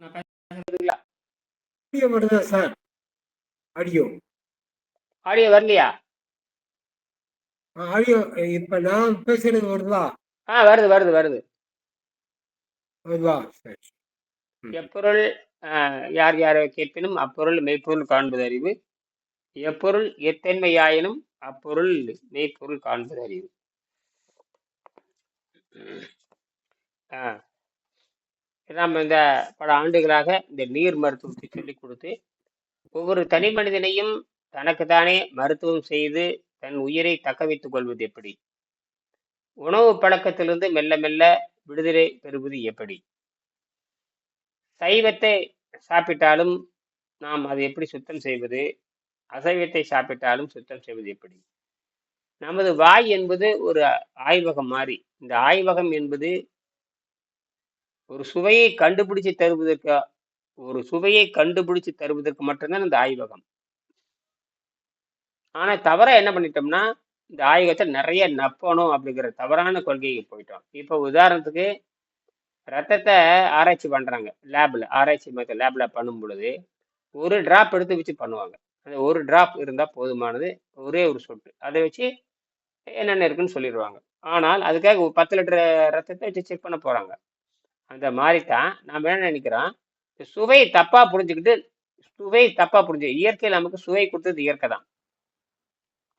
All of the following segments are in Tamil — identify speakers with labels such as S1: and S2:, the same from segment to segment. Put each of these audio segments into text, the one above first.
S1: நான் பேசுறதுங்களா
S2: ஆடியோ வருதா சார்? ஆடியோ.
S1: ஆடியோ வரலையா?
S2: ஆடியோ இப்ப நான் பேசுறது வருதா?
S1: ஆ வருது வருது வருது.
S2: வருதா? சரி.
S1: எப்பொருள் யார் யாரை கேட்பினும் அப்பொருள் மெய்ப்பொருள் காண்பது அறிவு. எப்பொருள் எத்தன்மையாயினும் அப்பொருள் மெய்ப்பொருள் காண்பது அறிவு. ஆ. நாம் இந்த பல ஆண்டுகளாக இந்த நீர் மருத்துவத்தை சொல்லிக் கொடுத்து ஒவ்வொரு தனி மனிதனையும் தனக்கு தானே மருத்துவம் செய்து தன் உயிரை தக்க வைத்துக் கொள்வது எப்படி? உணவு பழக்கத்திலிருந்து மெல்ல மெல்ல விடுதலை பெறுவது எப்படி? சைவத்தை சாப்பிட்டாலும் நாம் அதை எப்படி சுத்தம் செய்வது? அசைவத்தை சாப்பிட்டாலும் சுத்தம் செய்வது எப்படி? நமது வாய் என்பது ஒரு ஆய்வகம் மாதிரி இந்த ஆய்வகம் என்பது ஒரு சுவையை கண்டுபிடிச்சு தருவதற்கு ஒரு சுவையை கண்டுபிடிச்சு தருவதற்கு மட்டும்தான் இந்த ஆய்வகம். ஆனா தவற என்ன பண்ணிட்டோம்னா இந்த ஆய்வகத்தை நிறைய நப்பணும் அப்படிங்கிற தவறான கொள்கைக்கு போயிட்டோம். இப்போ உதாரணத்துக்கு ரத்தத்தை ஆராய்ச்சி பண்றாங்க லேப்ல ஆராய்ச்சி மையத்தில் லேப்ல பண்ணும் பொழுது ஒரு டிராப் எடுத்து வச்சு பண்ணுவாங்க. அந்த ஒரு டிராப் இருந்தா போதுமானது ஒரே ஒரு சொட்டு. அதை வச்சு என்னென்ன இருக்குன்னு சொல்லிடுவாங்க. ஆனால் அதுக்காக ஒரு பத்து லிட்டர் ரத்தத்தை வச்சு செக் பண்ண போறாங்க. அந்த மாதிரி தான் நாம என்ன நினைக்கிறோம்? சுவை தப்பாக புரிஞ்சுக்கிட்டு சுவை தப்பாக புரிஞ்சு இயற்கையில் நமக்கு சுவை கொடுத்தது இயற்கை தான்.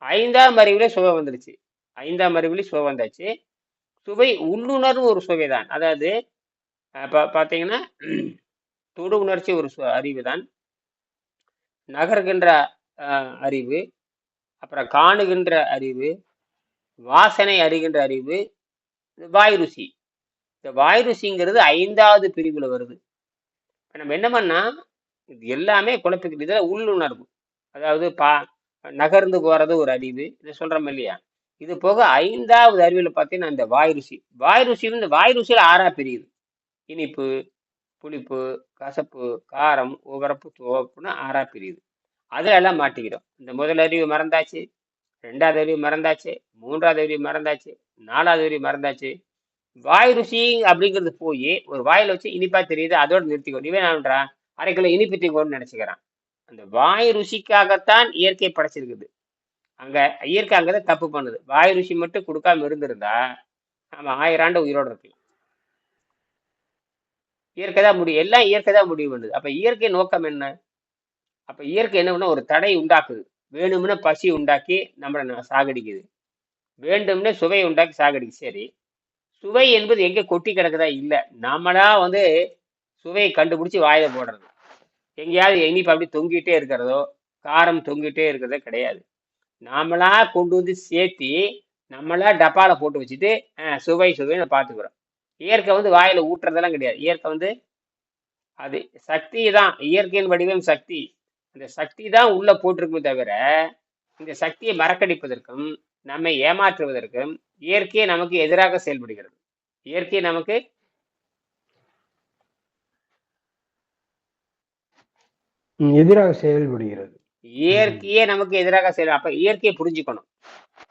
S1: ஐந்தாம் அறிவுல சுவை வந்துடுச்சு. ஐந்தாம் அறிவுல சுவை வந்தாச்சு. சுவை உள்ளுணர்வு ஒரு சுவை தான். அதாவது இப்போ பார்த்தீங்கன்னா தொடு உணர்ச்சி ஒரு அறிவு தான். நகர்கின்ற அறிவு அப்புறம் காணுகின்ற அறிவு வாசனை அறிகின்ற அறிவு வாய் ருசி. இந்த வாய் ருசிங்கிறது ஐந்தாவது பிரிவுல வருது. நம்ம என்ன பண்ணா இது எல்லாமே குழப்பிக்கிட்டு இதில் உள்ளுணர்வு. அதாவது பா நகர்ந்து போறது ஒரு அறிவு இதை சொல்றோம் இல்லையா? இது போக ஐந்தாவது அறிவில் பார்த்தீங்கன்னா இந்த வாய் ருசி வாய் ருசி இந்த வாய் ருசியில் ஆறா பிரியுது. இனிப்பு புளிப்பு கசப்பு காரம் உவரப்பு துவப்புன்னு ஆறா பிரியுது. அதில் எல்லாம் மாட்டிக்கிறோம். இந்த முதல் அறிவு மறந்தாச்சு ரெண்டாவது அறிவு மறந்தாச்சு மூன்றாவது அறிவு மறந்தாச்சு நாலாவது அறிவு மறந்தாச்சு வாய் ருசி அப்படிங்கிறது போய் ஒரு வாயில வச்சு இனிப்பா தெரியுது அதோட நிறுத்திக்கோ. இவன் என்னன்றான் அரை கிலோ இனிப்பு தீங்கோன்னு நினைச்சுக்கிறான். அந்த வாய் ருசிக்காகத்தான் இயற்கை படைச்சிருக்குது. அங்க இயற்கை அங்கதான் தப்பு பண்ணுது. வாய் ருசி மட்டும் கொடுக்காம இருந்திருந்தா நம்ம ஆயிரம் ஆண்டு உயிரோடு இருக்கலாம். இயற்கை தான் முடியும் எல்லாம் இயற்கை தான் முடிவு பண்ணுது. அப்ப இயற்கை நோக்கம் என்ன? அப்ப இயற்கை என்ன பண்ண ஒரு தடை உண்டாக்குது. வேணும்னு பசி உண்டாக்கி நம்மளை சாகடிக்குது. வேண்டும்னே சுவையை உண்டாக்கி சாகடிக்கு சரி சுவை என்பது எங்கே கொட்டி கிடக்குதா? இல்லை. நம்மளா வந்து சுவையை கண்டுபிடிச்சி வாயில போடுறது. எங்கேயாவது இனிப்பு அப்படி தொங்கிட்டே இருக்கிறதோ காரம் தொங்கிட்டே இருக்கிறதோ கிடையாது. நாமளா கொண்டு வந்து சேர்த்தி நம்மளா டப்பாவில் போட்டு வச்சுட்டு சுவை சுவைன்னு பார்த்துக்கிறோம். இயற்கை வந்து வாயில ஊட்டுறதெல்லாம் கிடையாது. இயற்கை வந்து அது சக்தி தான். இயற்கையின் வடிவம் சக்தி. அந்த சக்தி தான் உள்ள போட்டிருக்குமே தவிர இந்த சக்தியை மறக்கடிப்பதற்கும் நம்மை ஏமாற்றுவதற்கும் இயற்கையை நமக்கு எதிராக செயல்படுகிறது. இயற்கை நமக்கு
S2: எதிராக செயல்படுகிறது.
S1: இயற்கையே நமக்கு எதிராக செயல் அப்ப இயற்கையை புரிஞ்சுக்கணும்.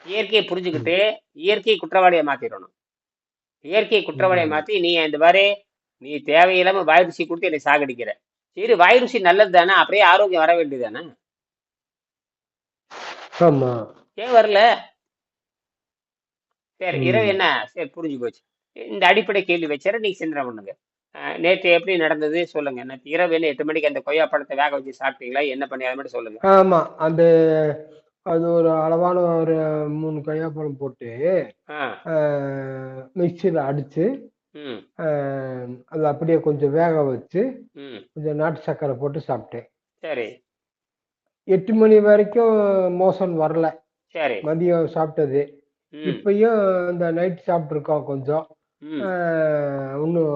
S1: இயற்கையை புரிஞ்சுக்கிட்டு இயற்கையை குற்றவாளியை மாத்திடணும். இயற்கையை குற்றவாளியை. மாத்தி நீ இந்த மாதிரி நீ தேவையில்லாம வாய் ருசி கொடுத்து என்னை சாகடிக்கிற. சரி வாய் ருசி நல்லது தானே அப்படியே ஆரோக்கியம் வர வேண்டியது தானே?
S2: ஆமா.
S1: ஏன் வரல? சரி. இரவு என்ன? சரி புரிஞ்சு போச்சு. இந்த அடிப்படை கேள்வி வச்சார நீங்க சிந்தனை பண்ணுங்க. நேற்று எப்படி நடந்தது சொல்லுங்க. நேற்று இரவு என்ன எட்டு மணிக்கு அந்த கொய்யா பழத்தை வேக வச்சு சாப்பிட்டீங்களா? என்ன பண்ணி அதை மட்டும் சொல்லுங்க.
S2: ஆமா அந்த அது ஒரு அளவான ஒரு மூணு கொய்யாப்பழம் போட்டு
S1: ஆ.
S2: மிக்சியில் அடிச்சு அது அப்படியே கொஞ்சம் வேக வச்சு கொஞ்சம் நாட்டு சர்க்கரை போட்டு சாப்பிட்டேன்.
S1: சரி.
S2: எட்டு மணி வரைக்கும் மோசன் வரல.
S1: சரி.
S2: மதியம் சாப்பிட்டது. இப்பயும் இந்த நைட் சாப்பிட்ருக்கோம் கொஞ்சம்.
S1: ம்.
S2: ஆஹ், இன்னும்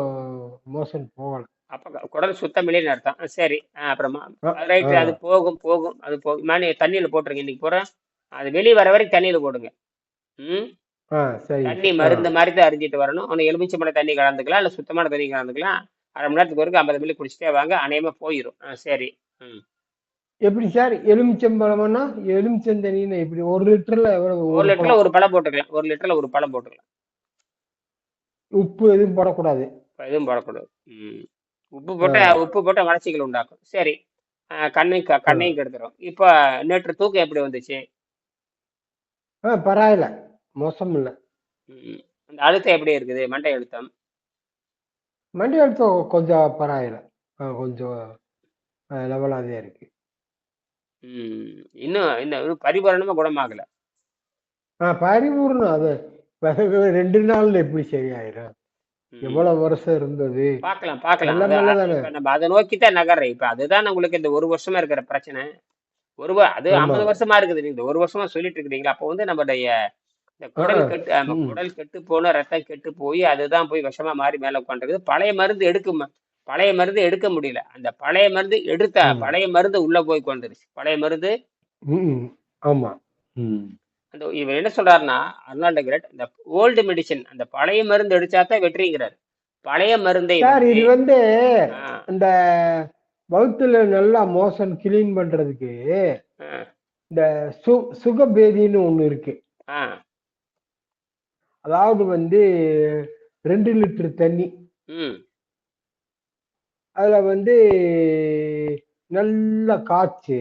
S2: மோசன் போகல.
S1: அப்ப குடல் சுத்தம் இல்லைன்னு அர்த்தம். சரி. அப்புறமா ரைட்டு
S2: ஆ.
S1: அது போகும் போகும் அது போகும் மணி தண்ணியில போட்டுருங்க இன்னைக்கு போறேன் அது வெளியே வர வரைக்கும் தண்ணியில போடுங்க. ம்? தண்ணி. மருந்து மாதிரி தான் அரிஞ்சிட்டு வரணும். ஒன்று எலுமிச்சம்பழ தண்ணி கலந்துக்கலாம் இல்லை சுத்தமான தண்ணி கலந்துக்கலாம். அரை மணி நேரத்துக்கு வரைக்கும் ஐம்பது மில்லி குடிச்சிட்டே வாங்க அநேகமாக போயிடும் ஆ சரி. ம்.
S2: எப்படி சார் எலுமிச்சம்பழம்னா எலுமிச்சந்தண்ணின்னு எப்படி? ஒரு லிட்டர்ல எவ்வளவு
S1: ஒரு
S2: ஒரு
S1: லிட்டர்ல ஒரு பழம் போட்டுக்கலாம். ஒரு லிட்டர்ல ஒரு பழம் போட்டுக்கலாம்.
S2: உப்பு எதுவும் போடக்கூடாது.
S1: எதுவும் போடக்கூடாது. உப்பு போட்ட. உப்பு போட்ட மலச்சிக்கல் உண்டாக்கும். சரி. கண்ணை. கண்ணையும் கெடுத்துரும். இப்போ நேற்று தூக்கம் எப்படி வந்துச்சு?
S2: ஆ பரவாயில்ல. மோசம் இல்லை.
S1: அந்த அழுத்தம் எப்படி இருக்குது? மண்டை அழுத்தம்?
S2: மண்டி அழுத்தம் கொஞ்சம் பரவாயில்ல. கொஞ்சம் லெவலாக தான் இருக்கு.
S1: ம். இன்னும் இன்னும் பரிபூரணமா குணமாகல.
S2: ஆ பரிபூர்ணம். அது ரெண்டு நாள்ல எப்படி சரியாயிரும். எவ்வளவு வருஷம் இருந்தது? தானே
S1: இப்ப நம்ம அதை நோக்கி தான் நகர்றேன். இப்ப அதுதான் உங்களுக்கு இந்த ஒரு வருஷமா இருக்கிற பிரச்சனை. ஒரு அது ஐம்பது வருஷமா இருக்குது. நீங்க ஒரு வருஷமா சொல்லிட்டு இருக்கிறீங்களா அப்போ வந்து நம்மளுடைய இந்த குடல் கெட்டு குடல் கெட்டு போன ரத்தம் கெட்டு போய் அதுதான் போய் விஷமா மாறி மேல உட்காந்துருக்குது பழைய மருந்து எடுக்க ம- பழைய மருந்து எடுக்க முடியல. அந்த பழைய மருந்து எடுத்த பழைய மருந்து உள்ள போய் கொண்டுருச்சு. பழைய மருந்து
S2: ம் ஆமா. ம்.
S1: அந்த இவர் என்ன சொல்றாருன்னா அர்னால்டு கிரேட் இந்த ஓல்டு மெடிசின் அந்த பழைய மருந்து அடிச்சா தான் வெற்றிங்கிறார். பழைய மருந்தை
S2: சார் இது வந்து இந்த வகுத்துல நல்லா மோசன் கிளீன் பண்றதுக்கு இந்த சு சுகபேதின்னு ஒண்ணு இருக்கு. அதாவது வந்து ரெண்டு லிட்டர் தண்ணி
S1: ம்,
S2: அதுல வந்து நல்லா காய்ச்சி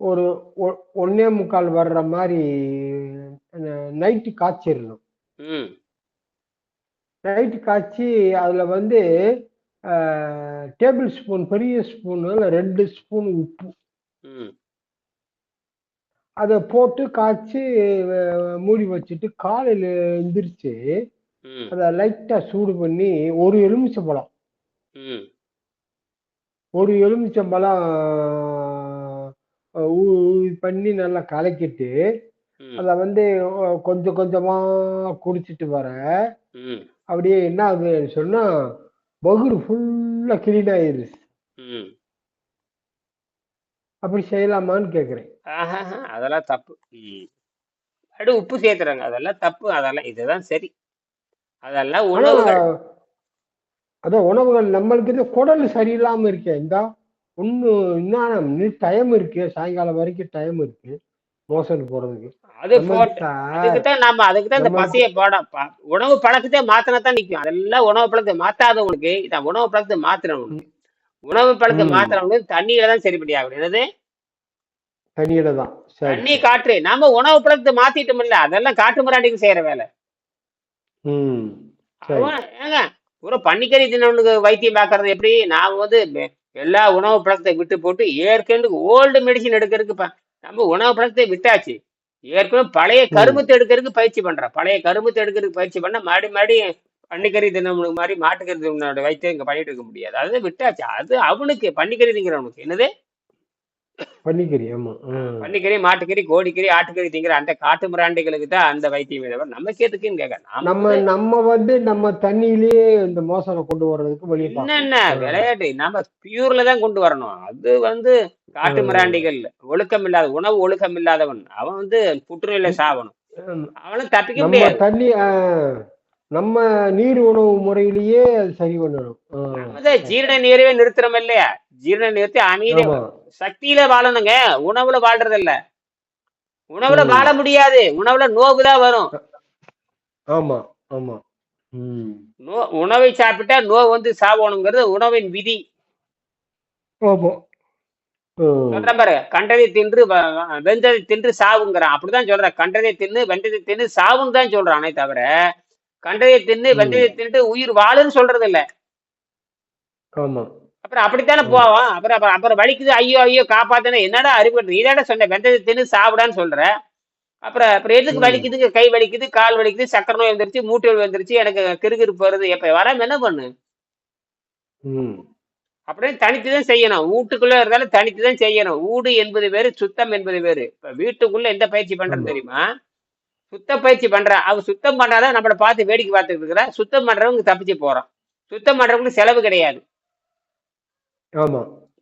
S2: ஒரு ஒ- ஒண்ணே முக்கால் வர்ற மாதிரி நைட்டு காய்ச்சிடணும் நைட்டு காய்ச்சி அதுல வந்து டேபிள் ஸ்பூன் பெரிய ஸ்பூன் ரெண்டு ஸ்பூன் உப்பு. அதை போட்டு காய்ச்சி மூடி வச்சுட்டு காலையில எந்திரிச்சு அதை லைட்டா சூடு பண்ணி ஒரு எலுமிச்சம்பழம்
S1: ம்,
S2: ஒரு எலுமிச்சம்பழம் ஊ- பண்ணி நல்லா கலக்கிட்டு
S1: ம்,
S2: அதை வந்து கொஞ்சம் கொஞ்சமா குடிச்சிட்டு வர
S1: ம்,
S2: அப்படியே என்ன ஆகுதுன்னு சொன்னா வகுறு ஃபுல்லா கிளீன் ஆயிருச்சு
S1: ம்.
S2: அப்படி செய்யலாமான்னு கேக்குறேன்.
S1: ஆஹாஹா, அதெல்லாம் தப்பு. ம். அடு உப்பு சேர்த்துறாங்க. அதெல்லாம் தப்பு. அதெல்லாம் இதுதான் சரி. அதெல்லாம்
S2: ஆனா
S1: உணவுகள்.
S2: அதான் உணவுகள் நம்மளுக்கு குடல் சரியில்லாம இருக்கே இந்த. ஒன்னும் இன்னும் டைம் இருக்கு சாயங்காலம் வரைக்கும் டைம் இருக்கு மோசன் போறதுக்கு.
S1: அது அதுக்கு தான் நாம அதுக்கு தான் இந்த பசியை போட உணவு பழக்கத்தை மாத்தினா தான் நிக்கும். அதெல்லாம் உணவு பழக்கத்தை மாத்தாதவனுக்கு இதான் உணவு பழக்கத்தை மாத்தினவனுக்கு உணவு பழக்கத்தை
S2: ம்.
S1: மாத்தினவனுக்கு தண்ணியில தான் சரிப்படி ஆகும் என்னது?
S2: தண்ணியில தான்
S1: தண்ணி காற்று. நாம உணவு பழக்கத்தை மாத்திட்டோம் இல்ல அதெல்லாம் காட்டு மிராண்டிக்கு செய்யற வேலை. ஏங்க ஒரு பன்னிக்கறி தின்னவனுக்கு வைத்தியம் பார்க்கறது எப்படி? நான் வந்து எல்லா உணவு பழக்கத்தை விட்டு போட்டு ஏற்கனவே ஓல்டு மெடிசின் எடுக்கிறதுக்கு ப- நம்ம உணவு பழக்கத்தை விட்டாச்சு. ஏற்கனவே பழைய கருமத்தை எடுக்கிறதுக்கு பயிற்சி பண்றேன் பழைய கருமத்தை எடுக்கிறதுக்கு பயிற்சி பண்ண மாடி மாடி பன்னிக்கறி தின்னவனுக்கு மாதிரி மாட்டுக்கறி தின்னவனோட வைத்தியம் இங்க பண்ணிட்டு இருக்க முடியாது. அது விட்டாச்சு. அது அவனுக்கு பன்னிக்கறி திங்கிறவனுக்கு. என்னது?
S2: பன்னிக்கறி ஆமா.
S1: பன்னிக்கறி மாட்டுக்கறி கோழிக்கறி ஆட்டுக்கறி திங்கிற அந்த காட்டு மிராண்டிகளுக்கு தான் அந்த வைத்தியம் தவிர நமக்கு எதுக்குன்னு கேட்க நாம
S2: நம்ம
S1: வந்து
S2: நம்ம வந்து நம்ம தண்ணியிலேயே இந்த மோசனை கொண்டு வர்றதுக்கு வழியை பார்க்கணும்.
S1: என்னென்ன
S2: ஆ,
S1: விளையாட்டு. நம்ம பியூர்ல தான் கொண்டு வரணும். அது வந்து காட்டு மிராண்டிகள் ஒழுக்கம் இல்லாத உணவு ஒழுக்கம் இல்லாதவன் அவன் வந்து புற்றுநோயில சாவணும். அவனும் தப்பிக்க
S2: நம்ம
S1: முடியாது.
S2: தண்ணி ஆ, நம்ம நீர் உணவு முறையிலேயே அது சரி பண்ணணும்.
S1: ஜீரண நீரவே நிறுத்துறோம் இல்லையா ஜீரண நிறுத்தி அமைதியா
S2: ஆமா.
S1: சக்தியில வாழணுங்க. உணவுல வாழ்றது இல்ல உணவுல வாழ முடியாது. உணவுல நோவு தான் வரும்.
S2: ஆமா ஆமா.
S1: நோ உணவை சாப்பிட்டா நோய் வந்து சாவணுங்கிறது உணவின் விதி. சொல்றேன் பாரு. கண்டதை தின்று வெந்ததை தின்று சாவுங்கிறான். அப்படிதான் சொல்றேன் கண்டதை தின்னு வெந்ததை தின்னு சாவுன்னு தான் சொல்றானே தவிர கண்டதை தின்னு
S2: ம்.
S1: வெந்ததை தின்ட்டு உயிர் வாழுன்னு சொல்றது இல்ல
S2: ஆமா.
S1: அப்புறம் அப்படித்தானே போவான்? அப்புறம் அப்புறம் அப்புறம் வலிக்குது ஐயோ ஐயோ காப்பாத்தன. என்னடா அறிவு நீதாட சொன்ன வெந்ததை தின்னு சாப்பிடான்னு சொல்ற. அப்புறம் அப்புறம் எதுக்கு வலிக்குது கை வலிக்குது கால் வலிக்குது சக்கரை நோய் வந்துருச்சு மூட்டு வந்துருச்சு எனக்கு கிறுகிறுப்பு வருது. எப்ப வராம என்ன பண்ணு? அப்படியே தனித்து தான் செய்யணும். வீட்டுக்குள்ள இருந்தாலும் தனித்து தான் செய்யணும். ஊடு என்பது வேறு சுத்தம் என்பது வேறு. இப்ப வீட்டுக்குள்ள எந்த பயிற்சி பண்றது தெரியுமா? சுத்த பயிற்சி பண்றான் அவ சுத்தம் பண்ணாதான் நம்மள பார்த்து வேடிக்கை பார்த்துட்டு இருக்கிறா. சுத்தம் பண்றவங்க தப்பிச்சு போறோம் சுத்தம் பண்றவங்களுக்கு செலவு கிடையாது.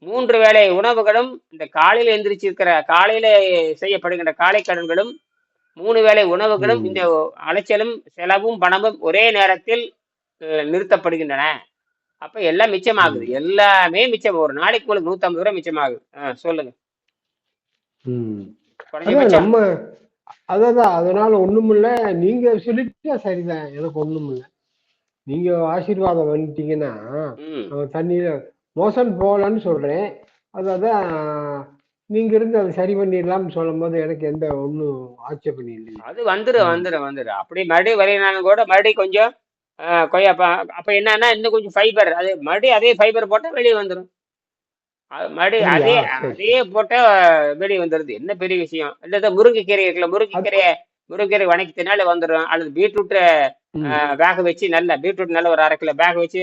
S1: மூன்று வேளை உணவுகளும் இந்த காலையில எந்திரிச்சிருக்கிற காலையில செய்யப்படுகின்ற காலை கடன்களும் மூணு வேளை உணவுகளும் இந்த அலைச்சலும் செலவும் பணமும் ஒரே நேரத்தில் நிறுத்தப்படுகின்றன. அப்ப எல்லாம் மிச்சமாகுது. எல்லாமே மிச்சம். ஒரு நாளைக்கு உங்களுக்கு நூத்தம்பது ரூபாய் மிச்சமாகுது. சொல்லுங்க.
S2: நம்ம அதான் அதனால ஒண்ணுமில்ல. நீங்க சொல்லிட்டா சரிதான். எனக்கு ஒண்ணுமில்ல. நீங்க ஆசீர்வாதம் அவன் தண்ணியில மோசன் போகலன்னு சொல்றேன். அதான் நீங்க இருந்து அதை சரி பண்ணிடலாம்னு சொல்லும் போது எனக்கு எந்த ஒன்றும் ஆட்சேபணி இல்லை.
S1: அது வந்துடும். வந்துடும் வந்துடும் அப்படி மறுபடியும் வரையினாலும் கூட மறுபடியும் கொஞ்சம் கொய்யா அப்ப என்னன்னா இன்னும் கொஞ்சம் ஃபைபர் அது மறுபடியும் அதே ஃபைபர் போட்டா வெளியே வந்துடும் மறுபடியும் அதே அதே போட்டா வெளியே வந்துடுது என்ன பெரிய விஷயம்? இல்ல முருங்கைக்கீரை இருக்குல்ல முருங்கைக்கீரையை முருங்கைக்கீரை வணக்கி தினால வந்துடும் அல்லது பீட்ரூட்டை வேக வச்சு நல்லா பீட்ரூட் நல்ல ஒரு அரை கிலோ வேக வச்சு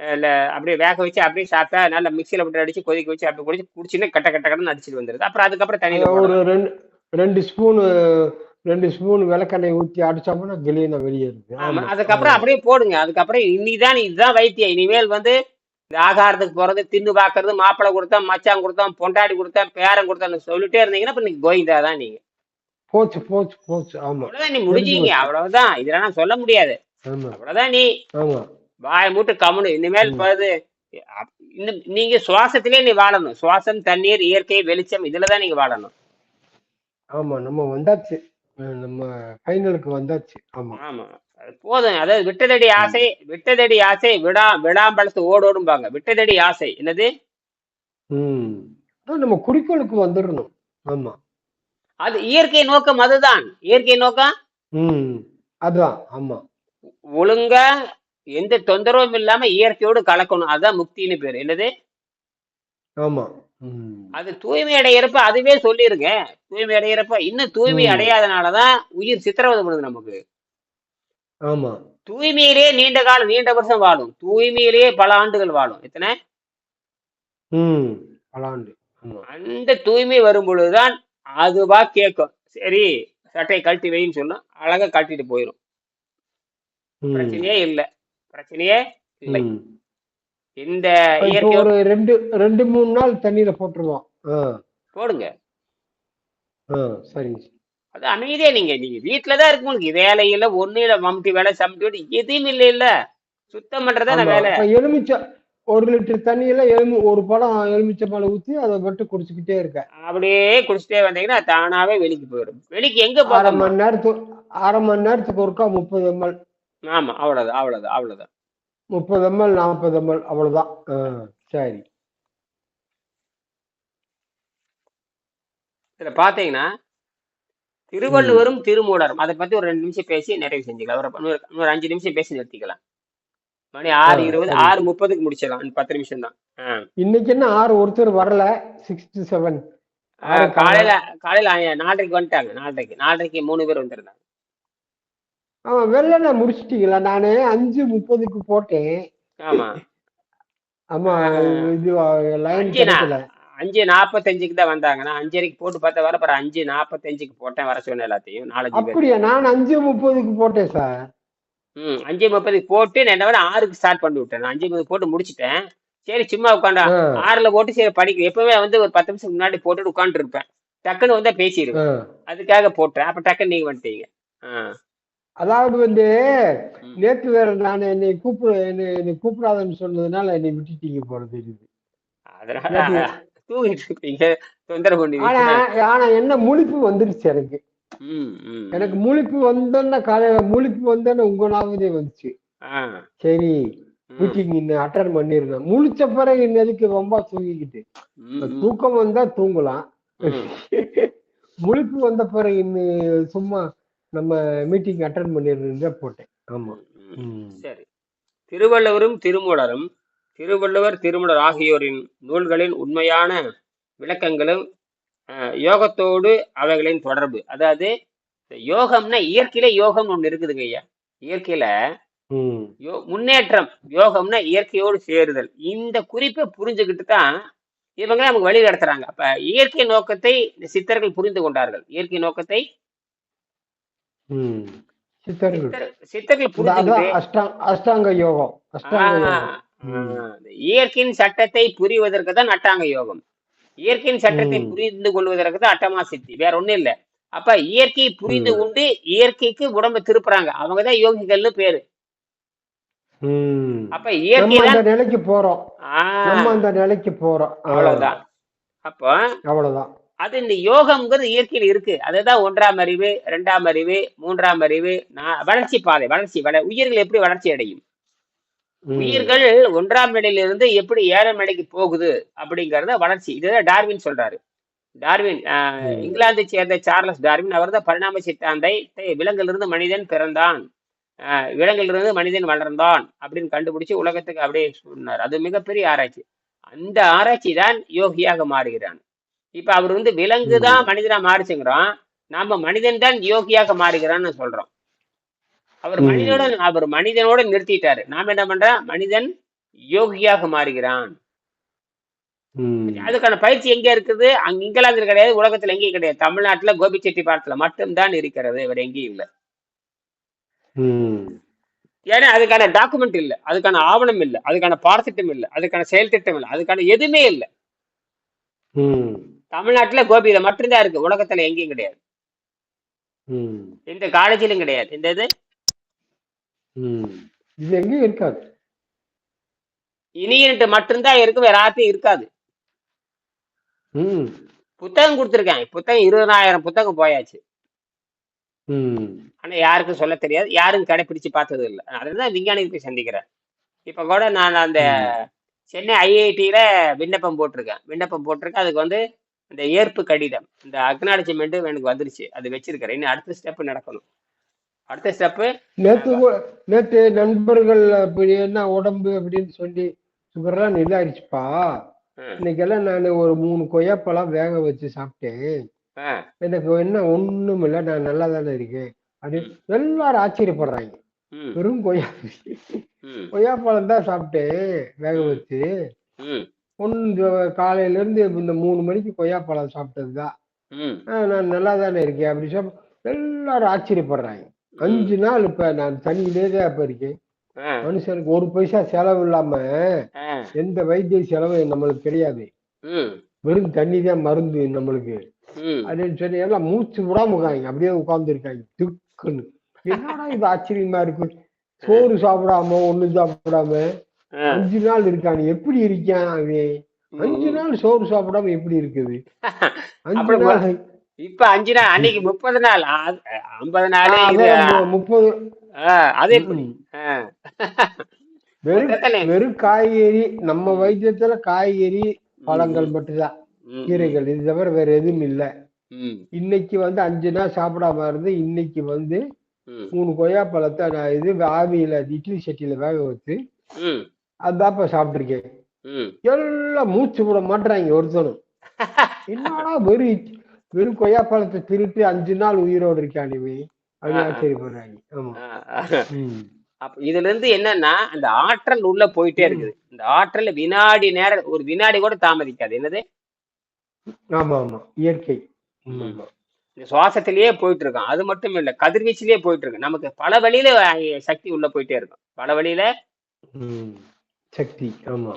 S1: இல்ல அப்படியே வேக வச்சு அப்படியே சாப்பிட்டா நல்லா மிக்சியில் போட்டு அடிச்சு கொதிக்க வச்சு அப்படி குடிச்சு குடிச்சுன்னா கட்ட கட்ட கடன்னு அடிச்சிட்டு வந்துடுது அப்புறம் அதுக்கப்புறம்
S2: அதை
S1: தண்ணியில
S2: ஒரு ரெண்டு ரெண்டு ஸ்பூனு ரெண்டு ஸ்பூன் விளக்கெண்ணெய் ஊற்றி அடிச்சோம்னா கிளியின வெளியேறுது.
S1: ஆமா. அதுக்கப்புறம் அப்படியே போடுங்க. அதுக்கப்புறம் இன்னிதான் இதுதான் வைத்தியம். இனிமேல் வந்து ஆகாரத்துக்கு போறது தின்னு பாக்குறது மாப்பிள்ளை கொடுத்தா மச்சான் கொடுத்தான் பொண்டாடி கொடுத்தேன் பேரன் கொடுத்தான்னு சொல்லிட்டே இருந்தீங்கன்னா இப்ப நீங்க கோவிந்தா தான் நீங்க.
S2: போச்சு போச்சு போச்சு ஆமா.
S1: அவ்வளவுதான் நீ
S2: முடிஞ்சு
S1: முடிஞ்சீங்க அவ்வளவுதான். இதெல்லாம் நான் சொல்ல முடியாது. அவ்வளவுதான் நீ. வாய மூட்டு கம்முனு இனிமேல் பாது இன்னும் நீங்க சுவாசத்திலே நீ வாழணும். சுவாசம் தண்ணீர் இயற்கை வெளிச்சம் இதுலதான் நீங்க வாழணும்.
S2: ஆமா நம்ம வந்தாச்சு. நம்ம ஃபைனலுக்கு வந்தாச்சு. ஆமா.
S1: ஆமா. போதும் அதாவது விட்டதடி ஆசை விட்டதடி ஆசை விடா விடாம்பழத்து ஓடோடும்பாங்க. விட்டதடி ஆசை. என்னது?
S2: நம்ம குறிக்கோளுக்கு வந்துடணும் ஆமா.
S1: அது இயற்கை நோக்கம் அதுதான். இயற்கை நோக்கம்?
S2: ம். அதான். ஆமா.
S1: ஒழுங்கா எந்த தொந்தரவும் இல்லாம இயற்கையோடு கலக்கணும். அதுதான் முக்தின்னு பேரு. என்னது?
S2: ஆமா.
S1: அது தூய்மை அடையிறப்ப அதுவே சொல்லிருங்க. தூய்மை அடையிறப்ப இன்னும் தூய்மை அடையாதனாலதான் உயிர் சித்திரவதை பண்ணுது நமக்கு.
S2: ஆமா.
S1: தூய்மையிலேயே நீண்ட காலம் நீண்ட வருஷம் வாழும். தூய்மையிலேயே பல ஆண்டுகள் வாழும். எத்தனை?
S2: ம் பலாண்டு ஆமா.
S1: அந்த தூய்மை வரும் பொழுதுதான் அதுவா கேட்கும். சரி சட்டையை கழட்டி வைன்னு சொல்லும் அழகா கழட்டிட்டு போயிடும் பிரச்சனையே இல்லை. பிரச்சனையே இல்லை. இந்த இயற்கையோட
S2: ஒரு ரெண்டு ரெண்டு மூணு நாள் தண்ணியில போட்டுருவோம்.
S1: போடுங்க.
S2: சரிங்க.
S1: அது அமைதியா நீங்க நீங்க வீட்டுல தான் இருக்கு உங்களுக்கு வேலையில ஒண்ணு இல்ல. மம்டி வேலை சமட்டி வேலை எதுவும் இல்லை இல்ல. சுத்தம் பண்றதா வேலை.
S2: எலுமிச்சை ஒரு லிட்டர் தண்ணியில எலுமி ஒரு பழம் எலுமிச்சை பழம் ஊத்தி அதை மட்டும் குடிச்சுக்கிட்டே இருக்க.
S1: அப்படியே குடிச்சிட்டே வந்தீங்கன்னா தானாவே வெளிக்கு போயிடும். வெளிக்கு எங்க
S2: அரை மணி நேரத்துக்கு அரை மணி நேரத்துக்கு ஒருக்கா முப்பது எம்எல்.
S1: ஆமா அவ்வளவுதான் அவ்வளவுதான் அவ்வளவுதான்.
S2: முப்பது எம்எல் நாற்பது எம்எல் அவ்வளவுதான். சரி.
S1: இதுல பாத்தீங்கன்னா திருவள்ளுவரும் திருமூலரும். அதை பத்தி ஒரு ரெண்டு நிமிஷம் பேசி நிறைவு செஞ்சுக்கலாம். ஒரு இன்னொரு அஞ்சு நிமிஷம் பேசி நிறுத்திக்கலாம். மணி ஆறு இருபது ஆறு முப்பதுக்கு முடிச்சிடலாம். பத்து நிமிஷம் தான்.
S2: இன்னைக்கு என்ன ஆறு ஒருத்தர் வரல? சிக்ஸ் டு செவன்
S1: காலையில காலையில நாலரைக்கு வந்துட்டாங்க. நாலரைக்கு நாலரைக்கு மூணு பேர் வந்திருந்தாங்க.
S2: ஆமா வெள்ளனை முடிச்சிட்டீங்களா? நானு அஞ்சு முப்பதுக்கு போட்டேன்.
S1: ஆமா.
S2: ஆமா இது லைன்
S1: அஞ்சு நாற்பத்தஞ்சுக்கு தான் வந்தாங்க. நான் அஞ்சரைக்கு போட்டு பார்த்தா வர அப்புறம் அஞ்சு நாற்பத்தஞ்சுக்கு போட்டேன் வர சொன்னேன் எல்லாத்தையும். நாலஞ்சு
S2: அப்படியா? நான் அஞ்சு முப்பதுக்கு போட்டேன் சார்.
S1: ம் அஞ்சு முப்பதுக்கு போட்டு நான் என்ன ஆறுக்கு ஸ்டார்ட் பண்ணி விட்டேன். நான் அஞ்சு முப்பது போட்டு முடிச்சிட்டேன். சரி சும்மா உட்காண்டா ஆறுல போட்டு சரி படிக்க. எப்பவுமே வந்து ஒரு பத்து நிமிஷம் முன்னாடி போட்டுட்டு உட்காந்துட்டு இருப்பேன் டக்குன்னு வந்தா பேசிடுவேன். அதுக்காக போட்டேன். அப்ப டக்குன்னு நீங்க வந்துட்டீங்க.
S2: அதாவது வந்து. நேத்து வேற நான் என்னை கூப்பிட என்னை கூப்பிடாதன்னு சொன்னதுனால என்னை விட்டுட்டீங்க போல தெரியுது.
S1: அதனால தூங்கிட்டு இருப்பீங்க தொந்தரவு
S2: ஆனா
S1: பண்ணுவீங்க
S2: ஆனா என்ன முழிப்பு வந்துருச்சு எனக்கு. எனக்கு. முழிப்பு வந்தோன்னா காலையில முழிப்பு வந்தோன்னா உங்க நாவதே வந்துச்சு. சரி மீட்டிங் இன்னும் அட்டன் பண்ணிருந்தேன் முழிச்ச பிறகு இன்னும் எதுக்கு ரொம்ப தூங்கிக்கிட்டு. தூக்கம் வந்தா தூங்கலாம். முழிப்பு வந்த பிறகு இன்னும் சும்மா நம்ம மீட்டிங் அட்டன் பண்ணிருந்தா போட்டேன். ஆமா.
S1: சரி. திருவள்ளுவரும் திருமூலரும் திருவள்ளுவர் திருமூலர் ஆகியோரின் நூல்களின் உண்மையான விளக்கங்களும் யோகத்தோடு அவைகளின் தொடர்பு. அதாவது யோகம்னா இயற்கையில யோகம் ஒண்ணு இருக்குதுங்க ஐயா. இயற்கையில முன்னேற்றம் யோகம்னா இயற்கையோடு சேருதல். இந்த குறிப்பை புரிஞ்சுக்கிட்டு தான் இவங்க நமக்கு வழி நடத்துறாங்க. அப்ப இயற்கை நோக்கத்தை சித்தர்கள் புரிந்து கொண்டார்கள். இயற்கை நோக்கத்தை
S2: சித்தர்கள்.
S1: சித்தர் சித்தர்கள்
S2: அஷ்டாங் அஷ்டாங்க யோகம்.
S1: இயற்கையின் சட்டத்தை புரிவதற்கு தான் அட்டாங்க யோகம். இயற்கையின் சட்டத்தை புரிந்து கொள்வதற்கு தான் அட்டமா சித்தி. வேற ஒண்ணும் இல்ல. அப்ப இயற்கையை புரிந்து கொண்டு இயற்கைக்கு உடம்ப திருப்புறாங்க. அவங்கதான் யோகிகள்னு பேரு. அப்ப இயற்கை
S2: நிலைக்கு போறோம். அந்த நிலைக்கு போறோம்.
S1: அவ்வளவுதான். அப்போ
S2: அவ்வளவுதான்.
S1: அது இந்த யோகம்ங்கிறது இயற்கையில் இருக்கு. அதுதான் ஒன்றாம் அறிவு இரண்டாம் அறிவு மூன்றாம் அறிவு வளர்ச்சி பாதை வளர்ச்சி வள உயிர்கள் எப்படி வளர்ச்சி அடையும்? உயிர்கள் ஒன்றாம் நிலையிலிருந்து எப்படி ஏழாம் நிலைக்கு போகுது அப்படிங்கறத வளர்ச்சி. இதுதான் டார்வின் சொல்றாரு. டார்வின் இங்கிலாந்தை சேர்ந்த சார்லஸ் டார்வின். அவர் தான் பரிணாம சித்தாந்தை விலங்கிலிருந்து மனிதன் பிறந்தான். விலங்கிலிருந்து மனிதன் வளர்ந்தான் அப்படின்னு கண்டுபிடிச்சு உலகத்துக்கு அப்படியே சொன்னார். அது மிகப்பெரிய ஆராய்ச்சி. அந்த ஆராய்ச்சி தான் யோகியாக மாறுகிறான். இப்ப அவர் வந்து விலங்கு தான் மனிதனா மாறுச்சுங்கிறோம் நாம மனிதன் தான் யோகியாக மாறுகிறான்னு சொல்றோம். அவர் மனிதனோட அவர் மனிதனோட நிறுத்திட்டாரு. நாம என்ன பண்றோம்? மனிதன் யோகியாக மாறுகிறான். அதுக்கான பயிற்சி எங்க இருக்குது? அங்க இங்கிலாந்துல கிடையாது உலகத்துல எங்கேயும் கிடையாது. தமிழ்நாட்டுல கோபிச்செட்டிப்பாளையத்துல மட்டும்தான் இருக்கிறது. வேற எங்கேயும் இல்ல. ஏன்னா அதுக்கான டாக்குமெண்ட் இல்ல. அதுக்கான ஆவணம் இல்ல. அதுக்கான பாடத்திட்டம் இல்ல. அதுக்கான செயல் திட்டம் இல்ல. அதுக்கான எதுவுமே இல்ல. தமிழ்நாட்டுல கோபியில மட்டும்தான் இருக்கு. உலகத்துல எங்கேயும் கிடையாது. எந்த காலேஜிலும் கிடையாது. இந்த இது
S2: ம். இது எங்கேயும் இருக்காது.
S1: இனியன்ட்டு மட்டும்தான் இருக்கு வேற யார்ட்டையும் இருக்காது.
S2: ம்.
S1: புத்தகம் கொடுத்துருக்கேன். புத்தகம் இருபதாயிரம் புத்தகம் போயாச்சு.
S2: ம்.
S1: ஆனா யாருக்கும் சொல்ல தெரியாது. யாரும் கடைப்பிடிச்சு பார்த்தது இல்லை. அதுதான் விஞ்ஞானிகள் போய் சந்திக்கிறேன். இப்ப கூட நான் அந்த
S2: ம்.
S1: சென்னை ஐஐடியில விண்ணப்பம் போட்டிருக்கேன். விண்ணப்பம் போட்டிருக்கேன். அதுக்கு வந்து இந்த ஏற்பு கடிதம் இந்த அக்னாலஜ்மெண்ட் எனக்கு வந்துருச்சு. அது வச்சிருக்கிறேன். இன்னும் அடுத்த ஸ்டெப் நடக்கணும். அடுத்த ஸ்டெப்பு
S2: நேற்று நேற்று நண்பர்கள் அப்படி என்ன உடம்பு அப்படின்னு சொல்லி சுகர்லாம் நெல்லாயிருச்சுப்பா இன்னைக்கெல்லாம் நான் ஒரு மூணு கொய்யாப்பழம் வேக வச்சு சாப்பிட்டேன். எனக்கு என்ன ஒண்ணும் இல்லை நான் நல்லா தானே இருக்கேன் அப்படின்னு எல்லாரும் ஆச்சரியப்படுறாங்க. வெறும் கொய்யா கொய்யாப்பழம் தான் சாப்பிட்டேன் வேக வச்சு. ஒன்று காலையில இருந்து இந்த மூணு மணிக்கு கொய்யாப்பழம் சாப்பிட்டது தான் நான் நல்லா தானே இருக்கேன் அப்படி சாப் எல்லாரும் ஆச்சரியப்படுறாங்க. அஞ்சு நாள் இப்ப நான் தண்ணியிலே தான் இப்ப இருக்கேன். மனுஷனுக்கு ஒரு பைசா செலவு இல்லாம எந்த வைத்திய செலவு நம்மளுக்கு கிடையாது. வெறும் தண்ணி தான் மருந்து நம்மளுக்கு. அப்படின்னு சொல்லி எல்லாம் மூச்சு விடாம அப்படியே உட்கார்ந்து இருக்காங்க. திக்குன்னு. என்னடா இது ஆச்சரியமா இருக்கு? சோறு சாப்பிடாம ஒண்ணும் சாப்பிடாம அஞ்சு நாள் இருக்கான் எப்படி இருக்கான் அவன் அஞ்சு நாள் சோறு சாப்பிடாம எப்படி இருக்குது? அஞ்சு நாள்
S1: இப்ப அஞ்சு நாள் அன்னைக்கு முப்பது நாள் ஐம்பது நாள்
S2: முப்பது
S1: அது.
S2: வெறும் வெறும் காய்கறி நம்ம வைத்தியத்துல காய்கறி பழங்கள் மட்டும்தான். கீரைகள் இது தவிர வேற எதுவும் இல்ல. இன்னைக்கு வந்து அஞ்சு நாள் சாப்பிடாம இருந்து இன்னைக்கு வந்து மூணு கொய்யாப்பழத்தை நான் இது ஆவியில இட்லி சட்டியில வேக வச்சு அதாப்ப சாப்பிட்டிருக்கேன்.
S1: ம்.
S2: எல்லாம் மூச்சு விட மாட்டாங்க ஒருத்தனும் என்னடா வெறும் வெறும் கொய்யாப்பழத்தை திருட்டு அஞ்சு நாள் உயிரோடு இருக்கான் இவன். அப்படின்னு. ஆச்சரியப்படுறாங்க. ஆமா.
S1: அப்ப இதுல இருந்து என்னன்னா அந்த ஆற்றல் உள்ள போயிட்டே இருக்குது. இந்த ஆற்றல் வினாடி நேரம் ஒரு வினாடி கூட தாமதிக்காது. என்னது?
S2: ஆமா ஆமா. இயற்கை.
S1: இந்த சுவாசத்திலேயே போயிட்டு இருக்கோம் அது மட்டும் இல்ல கதிர்வீச்சிலேயே போயிட்டு இருக்கு நமக்கு பல வழியில சக்தி உள்ள போயிட்டே இருக்கும். பல வழியில.
S2: சக்தி ஆமா.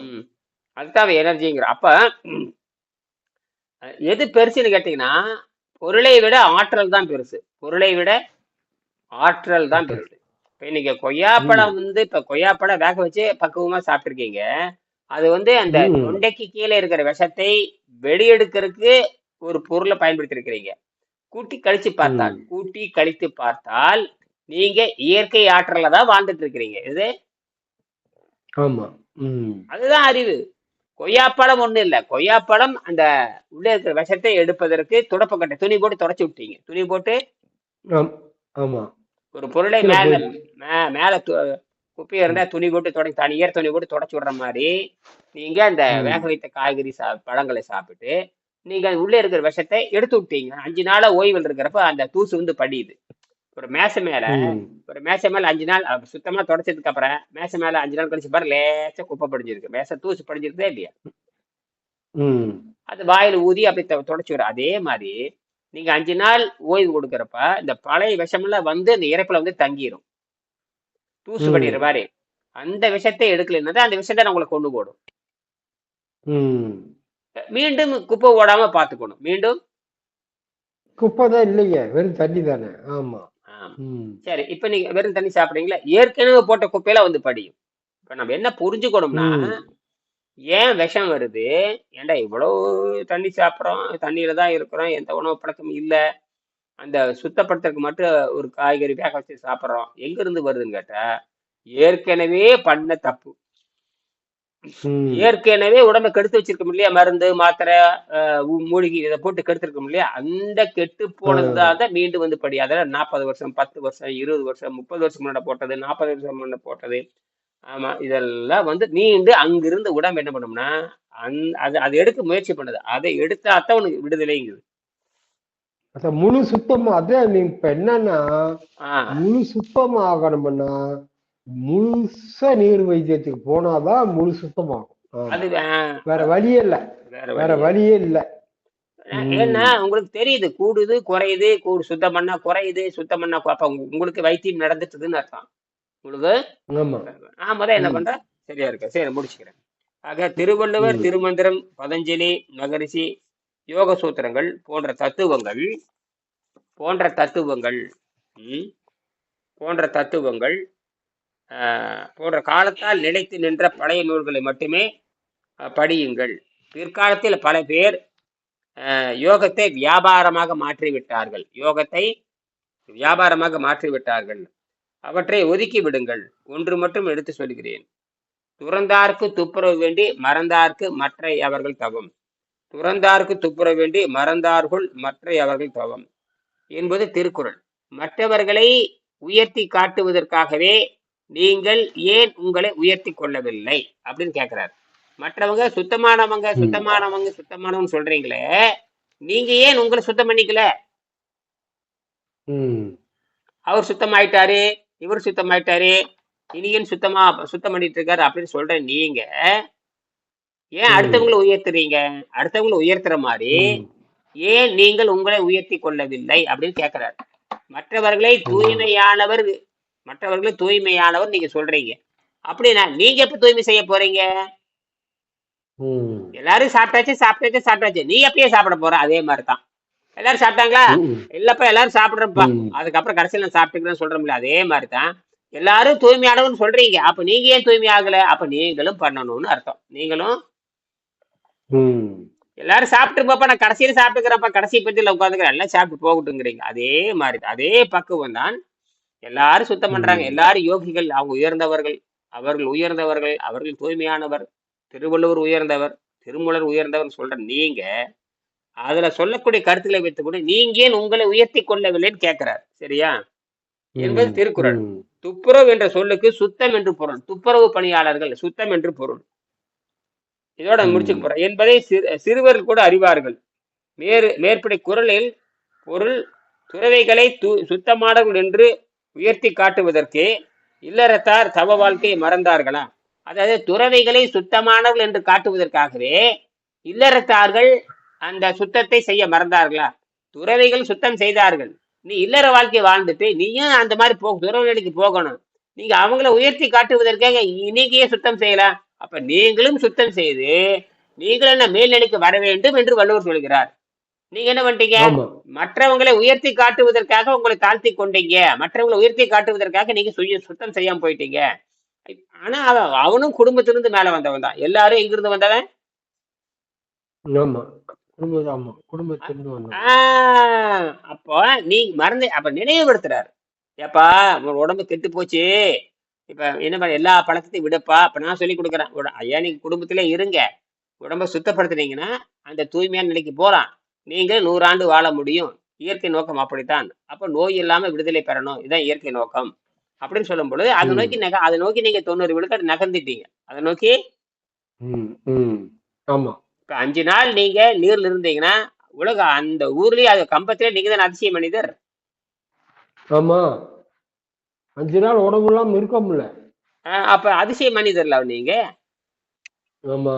S1: அதுதான் எனர்ஜிங்கிற அப்ப எது பெருசுன்னு கேட்டீங்கன்னா பொருளை விட ஆற்றல் தான் பெருசு. பொருளை விட ஆற்றல் தான் பெருசு. இப்ப இன்னைக்கு கொய்யாப்பழம் வந்து இப்ப கொய்யாப்பழம் வேக வச்சு பக்குவமா சாப்பிட்டிருக்கீங்க. அது வந்து அந்த. தொண்டைக்கு கீழே இருக்கிற விஷத்தை வெளியெடுக்கிறதுக்கு ஒரு பொருளை பயன்படுத்தி இருக்கிறீங்க கூட்டி கழிச்சு பார்த்தால். கூட்டி கழித்து பார்த்தால் நீங்க இயற்கை ஆற்றல்ல தான் வாழ்ந்துட்டு இருக்கிறீங்க. இது
S2: ஆமா.
S1: அதுதான் அறிவு. கொய்யாப்பழம் ஒண்ணும் இல்ல. கொய்யாப்பழம் அந்த உள்ள இருக்கிற விஷத்தை எடுப்பதற்கு துடப்பக்கட்டை துணி போட்டு தொடச்சு விட்டீங்க. துணி போட்டு
S2: ஆம்.
S1: ஒரு பொருளை மேல மேல குப்பையா இருந்தா துணி போட்டு தொடச்சி தனியார் துணி போட்டு தொடச்சு விடுற மாதிரி நீங்க அந்த. வேக வைத்த காய்கறி சா பழங்களை சாப்பிட்டு நீங்க உள்ள இருக்கிற விஷத்தை எடுத்து விட்டீங்க. அஞ்சு நாளா ஓய்வில் இருக்கிறப்ப அந்த தூசு வந்து படியுது. ஒரு மேசை மேல. ஒரு மேசை மேல அஞ்சு நாள் சுத்தமா தொடச்சதுக்கு அப்புறம் மேசை மேல அஞ்சு நாள் கழிச்சு பாரு லேசா குப்பை படிஞ்சிருக்கு. மேசை தூசு படிஞ்சிருக்கே இல்லையா? அது வாயில ஊதி அப்படி தொடச்சு விடும் அதே மாதிரி நீங்க அஞ்சு நாள் ஓய்வு கொடுக்கறப்ப இந்த பழைய விஷமெல்லாம் வந்து அந்த இறப்புல வந்து தங்கிரும். தூசு. படிக்கிற மாதிரி. அந்த விஷத்தை எடுக்கலைன்னா அந்த விஷத்தை உங்களை கொண்டு போடும். மீண்டும் குப்பை ஓடாம பாத்துக்கணும் மீண்டும்?
S2: குப்பை தான் இல்லைங்க வெறும் தண்ணி தானே? ஆமா.
S1: சரி இப்ப நீங்க வெறும் தண்ணி சாப்பிடுறீங்களா? ஏற்கனவே போட்ட குப்பையில வந்து படியும். இப்ப நம்ம என்ன புரிஞ்சுக்கணும்னா. ஏன் விஷம் வருது? ஏன்டா இவ்வளவு தண்ணி சாப்பிட்றோம்? தண்ணியில தான் இருக்கிறோம். எந்த உணவு பழக்கமும் இல்ல. அந்த சுத்தப்படுத்துறதுக்கு மட்டும் ஒரு காய்கறி வேக வச்சு சாப்பிட்றோம். எங்க இருந்து வருதுன்னு கேட்டா ஏற்கனவே பண்ண தப்பு. ஏற்கனவே உடம்ப கெடுத்து வச்சிருக்கோம் இல்லையா மருந்து மாத்திரை மூலிகை இதை போட்டு கெடுத்திருக்கோம் இல்லையா அந்த கெட்டு போனதுதான் தான் மீண்டும் வந்து படி. அதெல்லாம் நாற்பது வருஷம் பத்து வருஷம் இருபது வருஷம் முப்பது வருஷம் முன்னாடி போட்டது நாற்பது வருஷம் முன்னாடி போட்டது. ஆமா இதெல்லாம் வந்து மீண்டும் அங்கிருந்து உடம்பு என்ன பண்ணும்னா அந் அது அதை எடுக்க முயற்சி பண்ணுது. அதை எடுத்தாத்தான் உனக்கு விடுதலைங்குது.
S2: முழு சுத்தமா அதான் நீ இப்ப என்னன்னா முழு சுத்தமா ஆகணும்னா முழுசா நீர் வைத்தியத்துக்கு போனாதான் முழு சுத்தமாகும்.
S1: அது
S2: வேற வழியே இல்ல.
S1: வேற
S2: வேற
S1: வழி
S2: வழியே இல்ல.
S1: ஏன்னா உங்களுக்கு தெரியுது கூடுது குறையுது கூடு சுத்தம் பண்ணா குறையுது சுத்தம் பண்ணா அப்ப உங்க- உங்களுக்கு வைத்தியம் நடந்துட்டுதுன்னு அர்த்தம். உங்களுக்கு?
S2: ஆமா.
S1: முதல்ல என்ன
S2: ம்.
S1: பண்றேன் சரியா இருக்கு சரி முடிச்சுக்கிறேன். ஆக திருவள்ளுவர். திருமந்திரம் பதஞ்சலி மகரிஷி யோக சூத்திரங்கள் போன்ற தத்துவங்கள் போன்ற தத்துவங்கள் போன்ற தத்துவங்கள் போன்ற காலத்தால் நிலைத்து நின்ற பழைய நூல்களை மட்டுமே படியுங்கள். பிற்காலத்தில் பல பேர் யோகத்தை வியாபாரமாக மாற்றிவிட்டார்கள். யோகத்தை வியாபாரமாக மாற்றிவிட்டார்கள். அவற்றை ஒதுக்கி விடுங்கள். ஒன்று மட்டும் எடுத்து சொல்கிறேன். துறந்தார்க்கு துப்புரவு வேண்டி மறந்தார்க்கு மற்றை அவர்கள் தவம். துறந்தார்க்கு துப்புரவு வேண்டி மறந்தார்கள் மற்றை அவர்கள் தவம். என்பது திருக்குறள். மற்றவர்களை உயர்த்தி காட்டுவதற்காகவே நீங்கள் ஏன் உங்களை உயர்த்தி கொள்ளவில்லை? அப்படின்னு கேட்கிறார் மற்றவங்க சுத்தமானவங்க. சுத்தமானவங்க சுத்தமானவங்க சொல்றீங்களே நீங்க ஏன் உங்களை சுத்தம் பண்ணிக்கல? அவர் சுத்தமாயிட்டாரு இவர் சுத்தமாயிட்டாரு இனியன் சுத்தமா சுத்தம் பண்ணிட்டு இருக்காரு அப்படின்னு சொல்ற நீங்க ஏன். அடுத்தவங்களை உயர்த்துறீங்க? அடுத்தவங்களை உயர்த்துற மாதிரி. ஏன் நீங்கள் உங்களை உயர்த்தி கொள்ளவில்லை? அப்படின்னு கேட்கிறார் மற்றவர்களை தூய்மையானவர் மற்றவர்களை தூய்மையானவர் நீங்க சொல்றீங்க. அப்படின்னா நீங்க எப்ப தூய்மை செய்ய போறீங்க. எல்லாரும் சாப்பிட்டாச்சு சாப்பிட்டாச்சு சாப்பிட்டாச்சு. நீ எப்பயே சாப்பிட போற? அதே மாதிரி தான் எல்லாரும் சாப்பிட்டாங்களா. இல்லப்பா எல்லாரும் சாப்பிடுறப்பா. அதுக்கப்புறம் கடைசியில் நான் சாப்பிட்டுக்கிறேன்னு சொல்றோம்ல அதே மாதிரி தான் எல்லாரும் தூய்மையானவன்னு சொல்றீங்க. அப்ப நீங்க ஏன் தூய்மை ஆகல? அப்ப நீங்களும் பண்ணணும்னு அர்த்தம். நீங்களும். எல்லாரும் சாப்பிட்டு பாப்பா நான் கடைசியில சாப்பிட்டுக்கிறப்ப கடைசி பத்தியில உட்காந்துக்கிறேன். எல்லாம் சாப்பிட்டு போகட்டுங்கிறீங்க அதே மாதிரி. அதே பக்குவம் தான் எல்லாரும் சுத்தம் பண்றாங்க. எல்லாரும் யோகிகள். அவங்க உயர்ந்தவர்கள். அவர்கள் உயர்ந்தவர்கள். அவர்கள் தூய்மையானவர். திருவள்ளுவர் உயர்ந்தவர். திருமூலர் உயர்ந்தவர் சொல்ற நீங்க அதுல சொல்லக்கூடிய கருத்துக்களை வைத்துக்கொண்டு நீங்க ஏன் உங்களை உயர்த்தி கொள்ளவில்லைன்னு கேட்கிறார் சரியா? என்பது. திருக்குறள். துப்புரவு என்ற சொல்லுக்கு சுத்தம் என்று பொருள். துப்புரவு பணியாளர்கள் சுத்தம் என்று பொருள். இதோட. முடிச்சுக்க போறேன். என்பதை சிறு- சிறுவர்கள் கூட அறிவார்கள். மேறு மேற்படி குரலில் பொருள் துறவைகளை து சுத்தமானவர்கள் என்று உயர்த்தி காட்டுவதற்கு இல்லறத்தார் தவ வாழ்க்கையை மறந்தார்களா அதாவது துறவைகளை சுத்தமானவர்கள் என்று காட்டுவதற்காகவே இல்லறத்தார்கள் அந்த சுத்தத்தை செய்ய மறந்தார்களா? துறவைகள் சுத்தம் செய்தார்கள். நீ இல்லற வாழ்க்கை வாழ்ந்துட்டு நீயும் அந்த மாதிரி போ துறவநிலைக்கு போகணும்? நீங்க அவங்கள உயர்த்தி காட்டுவதற்காக இன்னைக்கே சுத்தம் செய்யலாம். அப்ப நீங்களும் சுத்தம் செய்து நீங்கள் என்ன மேல்நிலைக்கு வர வேண்டும் என்று வள்ளுவர் சொல்கிறார். நீங்க என்ன பண்ணிட்டீங்க? மற்றவங்களை உயர்த்தி காட்டுவதற்காக உங்களை தாழ்த்தி கொண்டீங்க. மற்றவங்களை உயர்த்தி காட்டுவதற்காக நீங்க சுத்தம் செய்யாம போயிட்டீங்க. ஆனா அவன் அவனும் குடும்பத்திலிருந்து மேல வந்தவன் தான். எல்லாரும் எங்கிருந்து வந்தவன்? அப்போ நீ மறந்து அப்ப நினைவுபடுத்துறாரு. ஏப்பா உன் உடம்பு கெட்டு போச்சு. இப்ப என்ன பண்ண எல்லா பழக்கத்தையும் விடுப்பா. அப்ப நான் சொல்லி கொடுக்குறேன். ஐயா நீங்க குடும்பத்திலே இருங்க. உடம்ப சுத்தப்படுத்துனீங்கன்னா அந்த தூய்மையான நிலைக்கு போலாம். நீங்க நூறாண்டு வாழ முடியும். இயற்கை நோக்கம் அப்படித்தான். அப்ப நோய் இல்லாம விடுதலை பெறணும். இதான் இயற்கை நோக்கம். அப்படின்னு சொல்லும் பொழுது அதை. நோக்கி நக அதை நோக்கி நீங்க தொண்ணூறு விழுக்காடு நகர்ந்துட்டீங்க. அதை நோக்கி
S2: ஆமா.
S1: இப்ப அஞ்சு நாள் நீங்க நீர்ல இருந்தீங்கன்னா உலக அந்த ஊர்லயே அது கம்பத்திலே நீங்க தான் அதிசய மனிதர்.
S2: ஆமா. அஞ்சு நாள் உடம்பு இல்லாம இருக்க முடியல.
S1: அப்ப அதிசய மனிதர்ல நீங்க.
S2: ஆமா.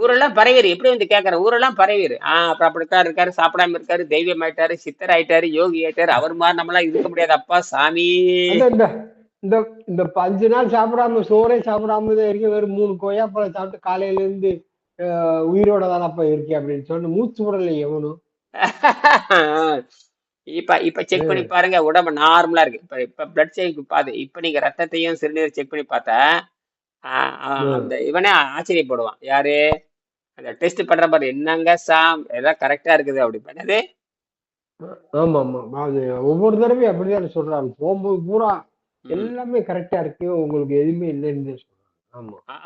S1: ஊரெல்லாம் பரவீர். எப்படி வந்து கேட்கற ஊரெல்லாம் பரவீர். ஆஹ் அப்ப அப்படித்தான் இருக்காரு சாப்பிடாம இருக்காரு தெய்வம் ஆயிட்டாரு சித்தர் ஆயிட்டாரு யோகி ஆயிட்டாரு அவர் மாதிரி நம்மளாம் இருக்க முடியாது. அப்பா சாமி.
S2: இந்த இந்த இந்த ப- அஞ்சு நாள் சாப்பிடாம சோறே சாப்பிடாம இருக்க வெறும் மூணு கொய்யாப்பழம் சாப்பிட்டு காலையில இருந்து உயிரோட தானப்பா இருக்கேன் அப்படின்னு சொல்லி மூச்சு விடலை எவனும்.
S1: இப்ப இப்ப செக் பண்ணி பாருங்க. உடம்பு நார்மலா இருக்கு. இப்ப இப்ப பிளட் செக் பாது. இப்ப நீங்க ரத்தத்தையும் சிறுநீர் செக் பண்ணி பார்த்தா. அந்த இவனே ஆச்சரியப்படுவான். யாரு? அந்த டெஸ்ட் பண்ற பாரு என்னங்க சாம்? எல்லாம் கரெக்டா இருக்குது அப்படி பண்ணது
S2: ஆமா ஆமா அது ஒவ்வொரு தடவையும் அப்படிதான் சொல்றாங்க போகும்போது பூரா. எல்லாமே கரெக்டா இருக்கு உங்களுக்கு எதுவுமே இல்லைன்னு சொல்றாங்க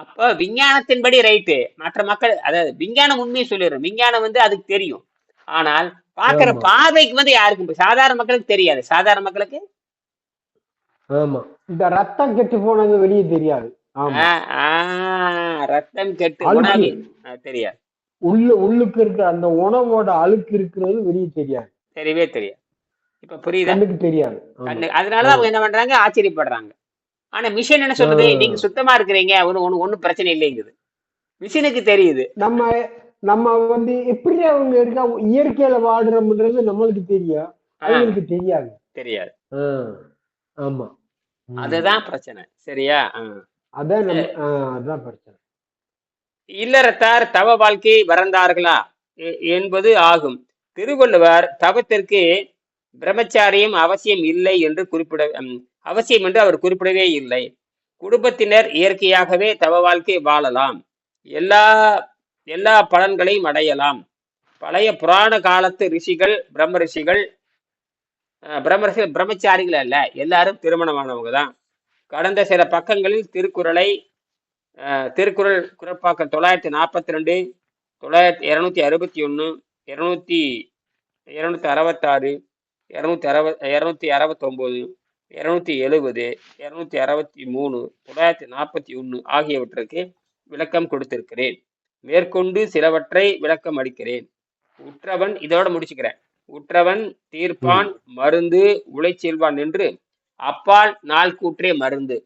S1: அப்ப விஞ்ஞானத்தின்படி ரைட்டு மற்ற மக்கள் அதாவது விஞ்ஞானம் உண்மையை சொல்லிடுறோம். விஞ்ஞானம் வந்து அதுக்கு தெரியும். ஆனால் பாக்குற பார்வைக்கு வந்து யாருக்கும் சாதாரண மக்களுக்கு தெரியாது. சாதாரண மக்களுக்கு?
S2: ஆமா. இந்த ரத்தம் கெட்டு போனது வெளியே தெரியாது. ஆமா.
S1: ரத்தம் கெட்டு உணவு தெரியாது.
S2: உள்ள உள்ளுக்கு இருக்கிற அந்த உணவோட அழுக்கு இருக்கிறது வெளியே தெரியாது.
S1: தெரியவே தெரியாது. இப்ப புரியுதா?
S2: கண்ணுக்கு தெரியாது.
S1: கண்ணு அதனாலதான் அவங்க என்ன பண்றாங்க? ஆச்சரியப்படுறாங்க. ஆனா மிஷின் என்ன சொல்லுது?
S2: ஆஹ்
S1: நீங்க சுத்தமா இருக்கிறீங்க. ஒண்ணு ஒண்ணு ஒண்ணும் பிரச்சனை இல்லைங்குது. மிஷினுக்கு தெரியுது.
S2: நம்ம நம்ம வந்து எப்படி அவங்க இருக்கா? இயற்கையில வாழ்றோம்ன்றது நம்மளுக்கு தெரியும் அவங்களுக்கு தெரியாது.
S1: தெரியாது.
S2: ஆமா.
S1: அதுதான் பிரச்சனை. சரியா.
S2: அதான் அதான் பிரச்சனை.
S1: இல்லறத்தார் தவ வாழ்க்கை வரந்தார்களா எ- என்பது ஆகும். திருவள்ளுவர் தவத்திற்கு பிரம்மச்சாரியம் அவசியம் இல்லை என்று குறிப்பிட அவசியம் என்று அவர் குறிப்பிடவே இல்லை. குடும்பத்தினர் இயற்கையாகவே தவ வாழ்க்கை வாழலாம். எல்லா எல்லா பலன்களையும் அடையலாம். பழைய புராண காலத்து ரிஷிகள் பிரம்ம ரிஷிகள் பிரம்ம பிரம்மச்சாரிகள் அல்ல எல்லாரும் திருமணமானவங்க தான். கடந்த சில பக்கங்களில் திருக்குறளை திருக்குறள் குரப்பாக்கம் தொள்ளாயிரத்தி நாற்பத்தி ரெண்டு தொள்ளாயிரத்தி இரநூத்தி அறுபத்தி ஒன்று இரநூத்தி இரநூத்தி அறுபத்தாறு இரநூத்தி அறுப இரநூத்தி அறுபத்தொம்போது இரநூத்தி எழுபது இரநூத்தி அறுபத்தி மூணு தொள்ளாயிரத்தி நாற்பத்தி ஒன்று ஆகியவற்றுக்கு விளக்கம் கொடுத்திருக்கிறேன். மேற்கொண்டு சிலவற்றை விளக்கம் அளிக்கிறேன். உற்றவன் இதோட முடிச்சுக்கிறேன். உற்றவன் தீர்ப்பான் மருந்து உழைச்செல்வான் என்று அப்பால் நாள் கூற்றே மருந்து.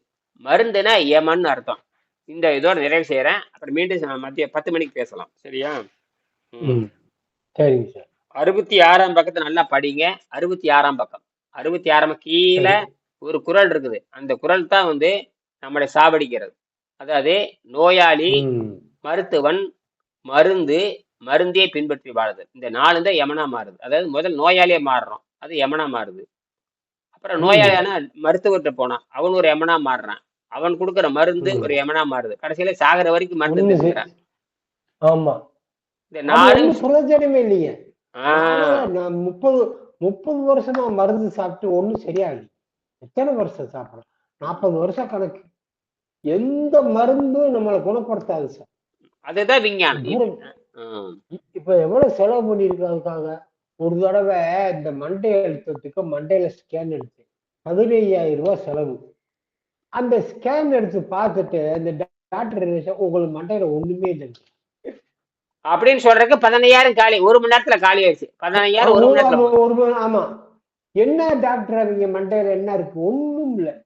S1: மருந்துனா யமன் அர்த்தம். இந்த இதோட நிறைவு செய்யறேன் அப்புறம் மீண்டும் மதிய பத்து மணிக்கு பேசலாம். சரியா?
S2: சரிங்க சார்.
S1: அறுபத்தி ஆறாம் பக்கத்தை நல்லா படிங்க. அறுபத்தி ஆறாம் பக்கம். அறுபத்தி ஆறாம் கீழே ஒரு குறள் இருக்குது. அந்த குறள் தான் வந்து நம்மளை சாவடிக்கிறது. அதாவது நோயாளி மருத்துவன் மருந்து மருந்தே பின்பற்றி வாழுது இந்த நாலு தான் யமனா மாறுது. அதாவது முதல் நோயாளியே மாறுறோம். அது யமனா மாறுது. அப்புறம் நோயாளியான மருத்துவர்கிட்ட போனான். அவன் ஒரு யமனா மாறுறான். அவன் கொடுக்குற மருந்து ஒரு யமனா மாறுது. கடைசியில சாகிற வரைக்கும் மருந்து எடுத்துக்கிறான்.
S2: ஆமா.
S1: இந்த நாலு
S2: பிரயோஜனமே இல்லையே. முப்பது முப்பது வருஷமா மருந்து சாப்பிட்டு ஒண்ணும் சரியாகல. எத்தனை வருஷம் சாப்பிடலாம்? நாற்பது வருஷம் கணக்கு. எந்த மருந்தும் நம்மளை குணப்படுத்தாது சார்.
S1: அதுதான் விஞ்ஞானம்.
S2: இப்ப எவ்வளவு செலவு பண்ணிருக்காங்க ஒரு தடவை இந்த மண்டை அழுத்தத்துக்கு மண்டையில ஸ்கேன் எடுத்து பதினையாயிரம் ரூபாய் செலவு. அந்த ஸ்கேன் எடுத்து பார்த்துட்டு அந்த டாக்டர் உங்களுக்கு மண்டையில ஒண்ணுமே இல்லை
S1: அப்படின்னு சொல்றதுக்கு பதினையாயிரம் காலி ஒரு மணி நேரத்துல காலி ஆயிடுச்சு. பதினையாயிரம் ஒரு மணி நேரத்துல.
S2: ஆமா, ஒரு மணி- ஆமா. என்ன டாக்டர் அவங்க மண்டையில என்ன இருக்கு? ஒண்ணும் இல்ல.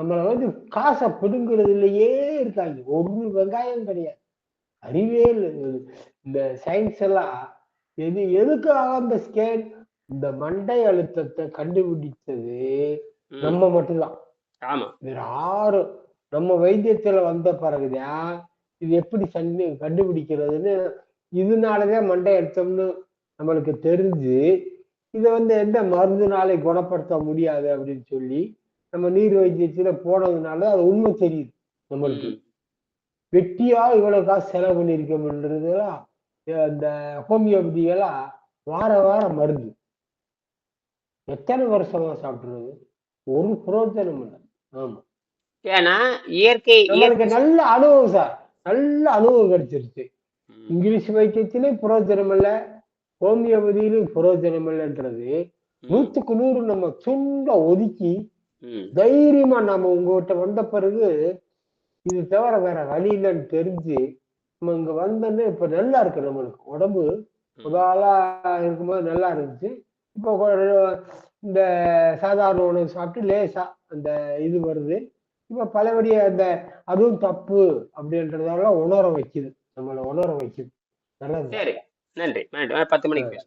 S2: நம்மள வந்து காசை பிடுங்குறதுலயே இருக்காங்க. ஒரு வெங்காயம் கிடையாது. அறிவே இல்லை. இந்த சயின்ஸ் எல்லாம் எது எதுக்காக அந்த ஸ்கேன் இந்த மண்டை அழுத்தத்தை கண்டுபிடிச்சது
S1: ம்,
S2: நம்ம மட்டும்தான்.
S1: ஆமா.
S2: வேற யாரும். நம்ம வைத்தியத்துல வந்த பிறகுதான் இது எப்படி சண்டு கண்டுபிடிக்கிறதுன்னு இதனாலதான் மண்டை அழுத்தம்னு நம்மளுக்கு தெரிஞ்சு இதை வந்து எந்த மருந்துனாலே குணப்படுத்த முடியாது அப்படின்னு சொல்லி நம்ம நீர் வைத்தியத்துல போனதுனால அது உண்மை தெரியுது நம்மளுக்கு. வெட்டியா இவ்வளவு காசு செலவு பண்ணியிருக்கோம்ன்றதுலாம் அந்த ஹோமியோபதி எல்லாம் வார வாரம் மருந்து எத்தனை வருஷமா சாப்பிடுறது? ஒரு புரோஜனம் இல்லை. ஆமா.
S1: ஏன்னா இயற்கை இயற்கை
S2: நல்ல அனுபவம் சார் நல்ல அனுபவம் கிடைச்சிருச்சு. இங்கிலீஷ் வைத்தியத்திலே புரோஜனம் இல்லை. ஹோமியோபதியிலும் புரோஜனம் இல்லைன்றது. நூத்துக்கு நூறு நம்ம துண்ட ஒதுக்கி தைரியமா நம்ம உங்ககிட்ட வந்த பிறகு இது தவிர வேற வழி இல்லைன்னு தெரிஞ்சு நம்ம இங்க வந்தோன்னே இப்ப நல்லா இருக்கு நம்மளுக்கு. உடம்பு. முதலா இருக்கும்போது நல்லா இருந்துச்சு. இப்போ இந்த சாதாரண உணவு சாப்பிட்டு லேசா அந்த இது வருது. இப்ப பலபடி அந்த அதுவும் தப்பு அப்படின்றதெல்லாம் உணர வைக்குது. நம்மளை உணர வைக்குது. நல்லது.
S1: சரி. நன்றி. பத்து மணிக்கு